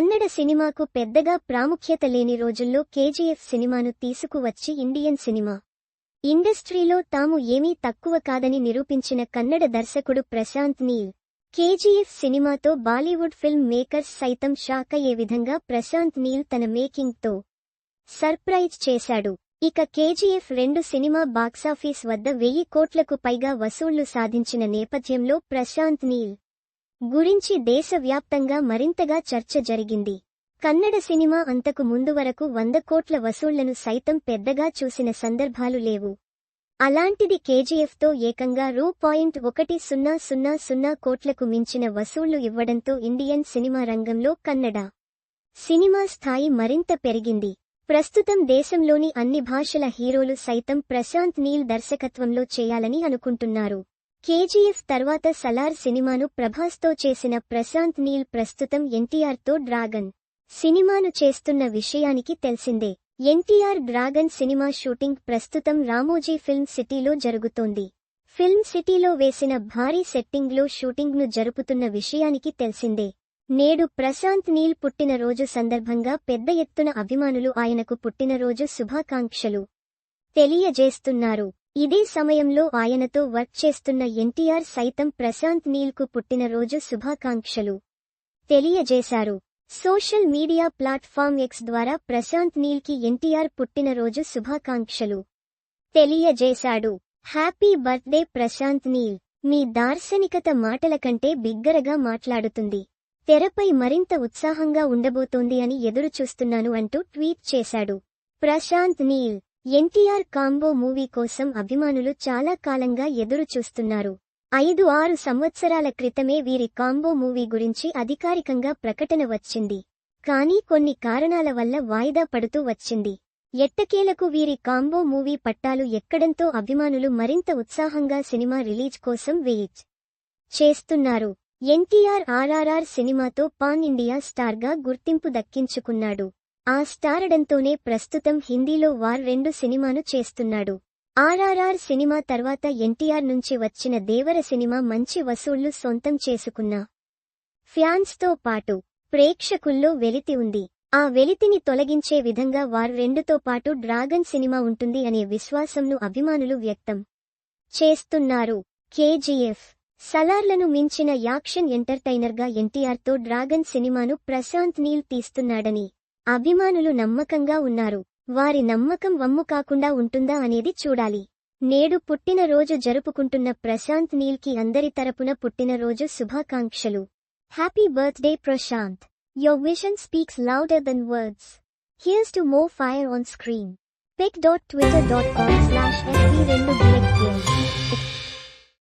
కన్నడ సినిమాకు పెద్దగా ప్రాముఖ్యత లేని రోజుల్లో కేజీఎఫ్ సినిమాను తీసుకువచ్చి ఇండియన్ సినిమా ఇండస్ట్రీలో తాము ఏమీ తక్కువ కాదని నిరూపించిన కన్నడ దర్శకుడు ప్రశాంత్ నీల్ కేజీఎఫ్ సినిమాతో బాలీవుడ్ ఫిల్మ్ మేకర్స్ సైతం షాక్ అయ్యే విధంగా ప్రశాంత్ నీల్ తన మేకింగ్తో సర్ప్రైజ్ చేశాడు. ఇక కేజీఎఫ్ రెండు సినిమా బాక్సాఫీస్ వద్ద వెయ్యి కోట్లకు పైగా వసూళ్ళు సాధించిన నేపథ్యంలో ప్రశాంత్ నీల్ గురించి దేశవ్యాప్తంగా మరింతగా చర్చ జరిగింది. కన్నడ సినిమా అంతకు ముందు వరకు వంద కోట్ల వసూళ్ళను సైతం పెద్దగా చూసిన సందర్భాలు లేవు. అలాంటిది కేజీఎఫ్తో ఏకంగా రూ. పాయింట్ ఒకటి సున్నా సున్నా సున్నా కోట్లకు మించిన వసూళ్ళు ఇవ్వడంతో ఇండియన్ సినిమా రంగంలో కన్నడ సినిమా స్థాయి మరింత పెరిగింది. ప్రస్తుతం దేశంలోని అన్ని భాషల హీరోలు సైతం ప్రశాంత్ నీల్ దర్శకత్వంలో చేయాలని అనుకుంటున్నారు. కేజీఎఫ్ తర్వాత సలార్ సినిమాను ప్రభాస్తో చేసిన ప్రశాంత్ నీల్ ప్రస్తుతం ఎన్టీఆర్తో డ్రాగన్ సినిమాను చేస్తున్న విషయానికి తెలిసిందే. ఎన్టీఆర్ డ్రాగన్ సినిమా షూటింగ్ ప్రస్తుతం రామోజీ ఫిల్మ్ సిటీలో జరుగుతోంది. ఫిల్మ్ సిటీలో వేసిన భారీ సెట్టింగ్లో షూటింగ్ను జరుపుతున్న విషయానికి తెలిసిందే. నేడు ప్రశాంత్ నీల్ పుట్టినరోజు సందర్భంగా పెద్ద ఎత్తున అభిమానులు ఆయనకు పుట్టినరోజు శుభాకాంక్షలు తెలియజేస్తున్నారు. ఇదే సమయంలో ఆయనతో వర్క్ చేస్తున్న ఎన్టీఆర్ సైతం ప్రశాంత్ నీల్కు పుట్టినరోజు శుభాకాంక్షలు. తెలియజేశారు. సోషల్ మీడియా ప్లాట్ఫామ్ ఎక్స్ ద్వారా ప్రశాంత్ నీల్కి ఎన్టీఆర్ పుట్టినరోజు శుభాకాంక్షలు. తెలియజేశాడు. Happy birthday Prashanth Neel. మీ దార్శనికత మాటల కంటే బిగ్గరగా మాట్లాడుతుంది. తెరపై మరింత ఉత్సాహంగా ఉండబోతోంది అని ఎదురుచూస్తున్నాను అంటూ ట్వీట్ చేశాడు. ప్రశాంత్ నీల్. ఎన్టీఆర్ కాంబో మూవీ కోసం అభిమానులు చాలా కాలంగా ఎదురు చూస్తున్నారు. ఐదు ఆరు సంవత్సరాల క్రితమే వీరి కాంబో మూవీ గురించి అధికారికంగా ప్రకటన వచ్చింది. కానీ కొన్ని కారణాల వల్ల వాయిదా పడుతూ వచ్చింది. ఎట్టకేలకు వీరి కాంబో మూవీ పట్టాలు ఎక్కడంతో అభిమానులు మరింత ఉత్సాహంగా సినిమా రిలీజ్ కోసం వెయిట్ చేస్తున్నారు. ఎన్టీఆర్ ఆర్ఆర్ఆర్ సినిమాతో పాన్ ఇండియా స్టార్గా గుర్తింపు దక్కించుకున్నాడు. ఆ స్టారడంతోనే ప్రస్తుతం హిందీలో వార్ రెండు సినిమాను చేస్తున్నాడు. ఆర్ఆర్ఆర్ సినిమా తర్వాత ఎన్టీఆర్ నుంచి వచ్చిన దేవర సినిమా మంచి వసూళ్ళు సొంతం చేసుకున్నా ఫ్యాన్స్తో పాటు ప్రేక్షకుల్లో వెలితి ఉంది. ఆ వెలితిని తొలగించే విధంగా వార్ రెండుతో పాటు డ్రాగన్ సినిమా ఉంటుంది అనే విశ్వాసంను అభిమానులు వ్యక్తం చేస్తున్నారు. కేజీఎఫ్ సలార్లను మించిన యాక్షన్ ఎంటర్టైనర్గా ఎన్టీఆర్తో డ్రాగన్ సినిమాను ప్రశాంత్ నీల్ తీస్తున్నాడని అభిమానులు నమ్మకంగా ఉన్నారు. వారి నమ్మకం వమ్ము కాకుండా ఉంటుందా అనేది చూడాలి. నేడు పుట్టినరోజు జరుపుకుంటున్న ప్రశాంత్ నీల్కి అందరి తరపున పుట్టినరోజు శుభాకాంక్షలు. Happy birthday Prashanth your vision speaks louder than words here's to more fire on screen pic dot Twitter